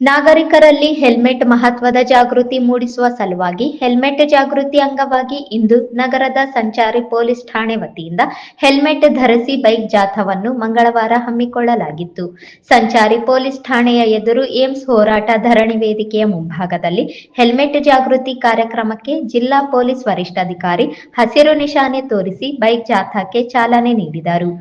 ನಾಗರಿಕರಲ್ಲಿ ಹೆಲ್ಮೆಟ್ ಮಹತ್ವದ ಜಾಗೃತಿ ಮೂಡಿಸುವ ಸಲುವಾಗಿ ಹೆಲ್ಮೆಟ್ ಜಾಗೃತಿ ಅಂಗವಾಗಿ ಇಂದು ನಗರದ ಸಂಚಾರಿ ಪೊಲೀಸ್ ಠಾಣೆ ವತಿಯಿಂದ ಹೆಲ್ಮೆಟ್ ಧರಿಸಿ ಬೈಕ್ ಜಾಥಾವನ್ನು ಮಂಗಳವಾರ ಹಮ್ಮಿಕೊಳ್ಳಲಾಗಿತ್ತು. ಸಂಚಾರಿ ಪೊಲೀಸ್ ಠಾಣೆಯ ಎದುರು ಏಮ್ಸ್ ಹೋರಾಟ ಧರಣಿ ವೇದಿಕೆಯ ಮುಂಭಾಗದಲ್ಲಿ ಹೆಲ್ಮೆಟ್ ಜಾಗೃತಿ ಕಾರ್ಯಕ್ರಮಕ್ಕೆ ಜಿಲ್ಲಾ ಪೊಲೀಸ್ ವರಿಷ್ಠಾಧಿಕಾರಿ ಹಸಿರು ನಿಶಾನೆ ತೋರಿಸಿ ಬೈಕ್ ಜಾಥಾಕ್ಕೆ ಚಾಲನೆ ನೀಡಿದರು.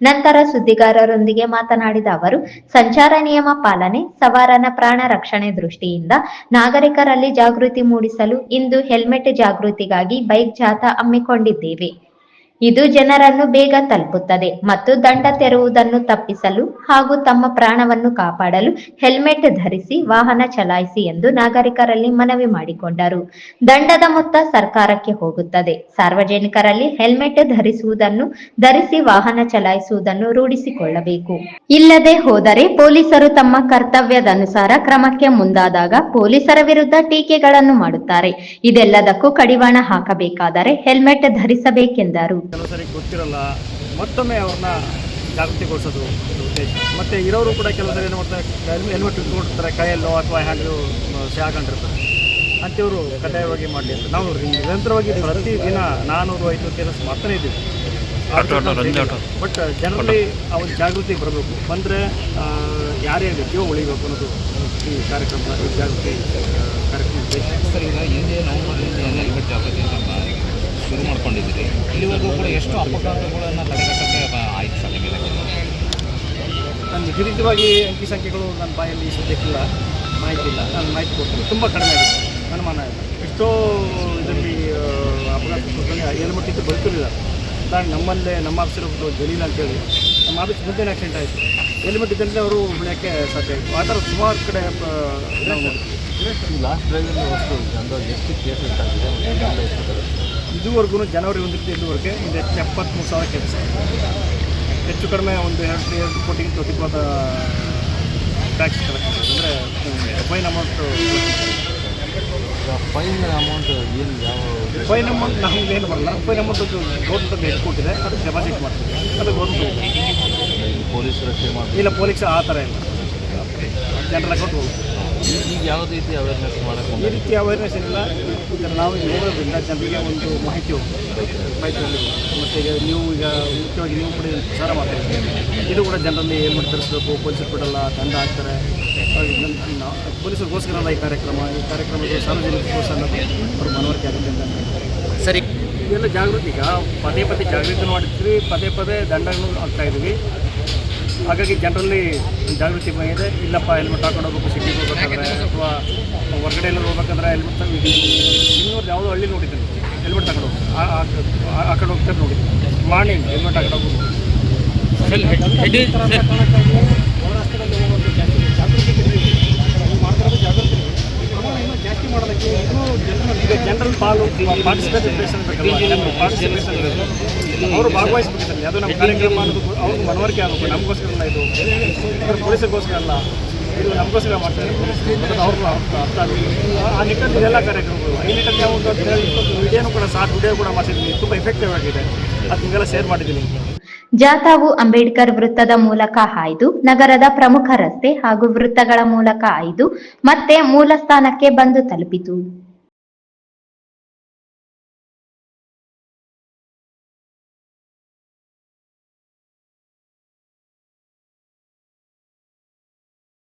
ನಂತರ ಸುದ್ದಿಗಾರರೊಂದಿಗೆ ಮಾತನಾಡಿದ ಅವರು, ಸಂಚಾರ ನಿಯಮ ಪಾಲನೆ, ಸವಾರನ ಪ್ರಾಣ ರಕ್ಷಣೆ ದೃಷ್ಟಿಯಿಂದ ನಾಗರಿಕರಲ್ಲಿ ಜಾಗೃತಿ ಮೂಡಿಸಲು ಇಂದು ಹೆಲ್ಮೆಟ್ ಜಾಗೃತಿಗಾಗಿ ಬೈಕ್ ಜಾಥಾ ಹಮ್ಮಿಕೊಂಡಿದ್ದೇವೆ. ಇದು ಜನರನ್ನು ಬೇಗ ತಲುಪುತ್ತದೆ ಮತ್ತು ದಂಡ ತೆರುವುದನ್ನು ತಪ್ಪಿಸಲು ಹಾಗೂ ತಮ್ಮ ಪ್ರಾಣವನ್ನು ಕಾಪಾಡಲು ಹೆಲ್ಮೆಟ್ ಧರಿಸಿ ವಾಹನ ಚಲಾಯಿಸಿ ಎಂದು ನಾಗರಿಕರಲ್ಲಿ ಮನವಿ ಮಾಡಿಕೊಂಡರು. ದಂಡದ ಮೊತ್ತ ಸರ್ಕಾರಕ್ಕೆ ಹೋಗುತ್ತದೆ. ಸಾರ್ವಜನಿಕರಲ್ಲಿ ಹೆಲ್ಮೆಟ್ ಧರಿಸುವುದನ್ನು, ಧರಿಸಿ ವಾಹನ ಚಲಾಯಿಸುವುದನ್ನು ರೂಢಿಸಿಕೊಳ್ಳಬೇಕು. ಇಲ್ಲದೆ ಹೋದರೆ ಪೊಲೀಸರು ತಮ್ಮ ಕರ್ತವ್ಯದನುಸಾರ ಕ್ರಮಕ್ಕೆ ಮುಂದಾದಾಗ ಪೊಲೀಸರ ವಿರುದ್ಧ ಟೀಕೆಗಳನ್ನು ಮಾಡುತ್ತಾರೆ. ಇದೆಲ್ಲದಕ್ಕೂ ಕಡಿವಾಣ ಹಾಕಬೇಕಾದರೆ ಹೆಲ್ಮೆಟ್ ಧರಿಸಬೇಕೆಂದರು. ಕೆಲವು ಸರಿ ಗೊತ್ತಿರಲ್ಲ ಮತ್ತೊಮ್ಮೆ ಅವ್ರನ್ನ ಜಾಗೃತಿಗೊಳಿಸೋದು ಉದ್ದೇಶ. ಮತ್ತು ಇರೋರು ಕೂಡ ಕೆಲವು ಸರಿ ಏನು ಮಾಡ್ತಾರೆ ಹೆಲ್ಮೆಟ್ ಇಟ್ಕೊಂಡಿರ್ತಾರೆ ಕೈಯಲ್ಲೋ ಅಥವಾ ಹ್ಯಾಂಡ್ಲು ಸೇ ಹಾಕೊಂಡಿರ್ತಾರೆ. ಅಂಥವ್ರು ಕಡ್ಡಾಯವಾಗಿ ಮಾಡಲಿ ಅಂತ. ನಾವು ನಿರಂತರವಾಗಿ ಪ್ರತಿ ದಿನ ನಾನ್ನೂರು ಐನೂರು ಕೆಲಸ ಮಾಡ್ತಾನೆ ಇದ್ದೀವಿ. ಬಟ್ ಜನರಲ್ಲಿ ಅವ್ರ ಜಾಗೃತಿ ಬರಬೇಕು. ಬಂದರೆ ಯಾರೇ ವ್ಯಕ್ತಿಯೋ ಜೀವ ಉಳಿಬೇಕು ಅನ್ನೋದು ಈ ಕಾರ್ಯಕ್ರಮ ಜಾಗೃತಿ ಕಾರ್ಯಕ್ರಮ ಸರ್ ಈಗ ಹಿಂದೆ ನಾವು ಹೆಲ್ಮೆಟ್ ಜಾಗೃತಿ ಇಲ್ಲಿವರೆಗೂ ಕೂಡ ಎಷ್ಟು ಅಪಘಾತಗಳನ್ನು ತಡೆಗಟ್ಟಕ್ಕೆ ಆಯ್ತು ಸರ್ ನಿಮಗೆ? ನಾನು ನಿಗದಿತವಾಗಿ ಅಂಕಿ ಸಂಖ್ಯೆಗಳು ನನ್ನ ಬಾಯಲ್ಲಿ ಸದ್ಯಕ್ಕಿಲ್ಲ ಮಾಹಿತಿ ಇಲ್ಲ. ನಾನು ಮಾಹಿತಿ ಕೊಡ್ತೀನಿ. ತುಂಬ ಕಡಿಮೆ ಆಗಿದೆ. ಅನುಮಾನ ಇಲ್ಲ. ಎಷ್ಟೋ ಇದರಲ್ಲಿ ಅಪಘಾತ ಹೆಲ್ಮೆಟ್ ಮಟ್ಟಿದ್ದು ಬದುಕಿರಲಿಲ್ಲ ಉದಾಹರಣೆ ನಮ್ಮಲ್ಲೇ ನಮ್ಮ ಆಫೀಸರ್ ಒಬ್ಬರು ಜಲೀಲ್ ಅಂತೇಳಿ ನಮ್ಮ ಆಫೀಸ್ ಮುಂದೆ ಆಕ್ಸಿಡೆಂಟ್ ಆಯಿತು. ಹೆಲ್ಮೆಟ್ ಇದ್ದಂತೆ ಅವರು ಉಳಿಯೋಕ್ಕೆ ಸಾಧ್ಯ ಆಯಿತು ಆ ಥರ ಸುಮಾರು ಕಡೆ. ಲಾಸ್ಟ್ ಡ್ರೈವಲ್ಲಿ ವಸ್ತು ಅಂದಾಜು ಎಷ್ಟು ಕೇಸಸ್ ಆಗಿದೆ ಇದುವರೆಗೂ ಜನವರಿ ಒಂದಕ್ಕೆ ಇದುವರೆಗೆ ಒಂದು ಹೆಚ್ಚು ಎಪ್ಪತ್ತ್ಮೂರು ಸಾವಿರ ಕೆಲಸ ಹೆಚ್ಚು ಕಡಿಮೆ ಒಂದು ಎರಡು ಎರಡು ಕೋಟಿಗಿಂತ ಅಧಿಕವಾದ ಟ್ಯಾಕ್ಸ್ ಕಲೆಕ್ಟ್ ಅಂದರೆ ಫೈನ್ ಅಮೌಂಟು ಫೈನ್ ಅಮೌಂಟ್ ಏನು ಯಾವ ಫೈನ್ ಅಮೌಂಟ್ ನಮ್ಗೆ ಏನು ಬರಲ್ಲ. ಫೈನ್ ಅಮೌಂಟ್ ಗೌರ್ಮೆಂಟ್ ಎಷ್ಟು ಕೊಟ್ಟಿದೆ ಅದು ಡೆಪಾಸಿಟ್ ಮಾಡ್ತೀವಿ. ಅದು ಗೌರ್ಮೆಂಟ್ ಪೊಲೀಸ್ ರಕ್ಷಣೆ ಮಾಡಿ ಇಲ್ಲ ಪೊಲೀಸ್ ಆ ಥರ ಇಲ್ಲ. ಜನರ ಅಕೌಂಟ್ ಹೋಗುತ್ತೆ. ಈಗ ಯಾವ ರೀತಿ ಅವೇರ್ನೆಸ್ ಮಾಡಕ್ಕೆ ಈ ರೀತಿ ಅವೇರ್ನೆಸ್ ಇಲ್ಲ. ಇದನ್ನು ನಾವು ಈಗ ನೋಡೋದ್ರಿಂದ ಜನರಿಗೆ ಒಂದು ಮಾಹಿತಿ ಮಾಹಿತಿ ಮಾಹಿತಿಯಲ್ಲಿ ಮತ್ತು ಈಗ ನೀವು ಈಗ ಮುಖ್ಯವಾಗಿ ನೀವು ಕೂಡ ಇದನ್ನ ಪ್ರಚಾರ ಮಾಡ್ತಾ ಇದ್ದೀರಿ ಇದು ಕೂಡ ಜನರಲ್ಲಿ ಏನು ಧರಿಸಬೇಕು ಪೊಲೀಸರು ಬಿಡಲ್ಲ ದಂಡ ಹಾಕ್ತಾರೆ. ಪೊಲೀಸರಿಗೋಸ್ಕರಲ್ಲ ಈ ಕಾರ್ಯಕ್ರಮ. ಈ ಕಾರ್ಯಕ್ರಮದ ಸಾರ್ವಜನಿಕಗೋಸ್ಕರ ಅನ್ನೋದು ಅವ್ರ ಮನವರಿಕೆ ಆಗುತ್ತೆ ಅಂತ ಸರಿ. ಇದೆಲ್ಲ ಜಾಗೃತಿ ಈಗ ಪದೇ ಪದೇ ಜಾಗೃತಿ ಮಾಡಿದ್ವಿ ಪದೇ ಪದೇ ದಂಡಗಳು ಆಗ್ತಾ ಇದ್ವಿ. ಹಾಗಾಗಿ ಜನರಲ್ಲಿ ಜಾಗೃತಿ ಬಂದಿದೆ. ಇಲ್ಲಪ್ಪ ಹೆಲ್ಮೆಟ್ ಹಾಕೊಂಡು ಹೋಗ್ಬೇಕು ಸಿಟಿಗೆ ಹೋಗ್ಬೇಕಾದ್ರೆ ಅಥವಾ ಹೊರಗಡೆ ಎಲ್ಲ ಹೋಗ್ಬೇಕಂದ್ರೆ ಹೆಲ್ಮೆಟ್ ಇನ್ನೂರು ಯಾವುದೋ ಹಳ್ಳಿ ನೋಡಿದ್ದೀನಿ. ಹೆಲ್ಮೆಟ್ ತಗೊಂಡು ಆ ಹಾಕೊಂಡು ಹೋಗ್ತಾರೆ ನೋಡಿ. ಮಾರ್ನಿಂಗ್ ಹೆಲ್ಮೆಟ್ ಹಾಕೊಂಡು ಹೋಗ್ಬೇಕು ಜಾಸ್ತಿ ಮಾಡೋದಕ್ಕೆ ಇನ್ನೂ ಜನರಲ್ ಪಾಲು ಪಾರ್ಟಿಸಿಪೇಷನ್ ಬೇಕಲ್ಲ ಪಾರ್ಟಿಸಿಪೇಷನ್ ಅವರು ಭಾಗವಹಿಸ್ಬೇಕಿದ್ದಾರೆ ಅದು ನಮ್ಮ ಕಾರ್ಯಕ್ರಮ ಅನ್ನೋದು ಅವ್ರಿಗೆ ಮನವರಿಕೆ ಆಗಬೇಕು. ನಮಗೋಸ್ಕರ ಇದು. ಪೊಲೀಸರಿಗೋಸ್ಕರ ಅಲ್ಲ. ಇದು ನಮಗೋಸ್ಕರ ಮಾಡ್ತಾರೆ ಅವ್ರಿಗೆ ಅರ್ಥ ಆ ನಿಟ್ಟಿನಲ್ಲಿ ಇದೆಲ್ಲ ಕಾರ್ಯಕ್ರಮಗಳು. ಈ ನಿಟ್ಟಿನಲ್ಲಿ ನಾವು ವಿಡಿಯೋನು ಕೂಡ ಸಾಕು. ವಿಡಿಯೋ ಕೂಡ ಮಾಡಿಸಿದ್ದೀನಿ. ತುಂಬ ಎಫೆಕ್ಟಿವ್ ಆಗಿದೆ. ಅದು ನಿಮಗೆಲ್ಲ ಶೇರ್ ಮಾಡಿದ್ದೀನಿ. ಜಾಥಾವು ಅಂಬೇಡ್ಕರ್ ವೃತ್ತದ ಮೂಲಕ ಆಯ್ದು ನಗರದ ಪ್ರಮುಖ ರಸ್ತೆ ಹಾಗೂ ವೃತ್ತಗಳ ಮೂಲಕ ಆಯ್ದು, ಮತ್ತೆ ಮೂಲ ಸ್ಥಾನಕ್ಕೆ ಬಂದು ತಲುಪಿತು.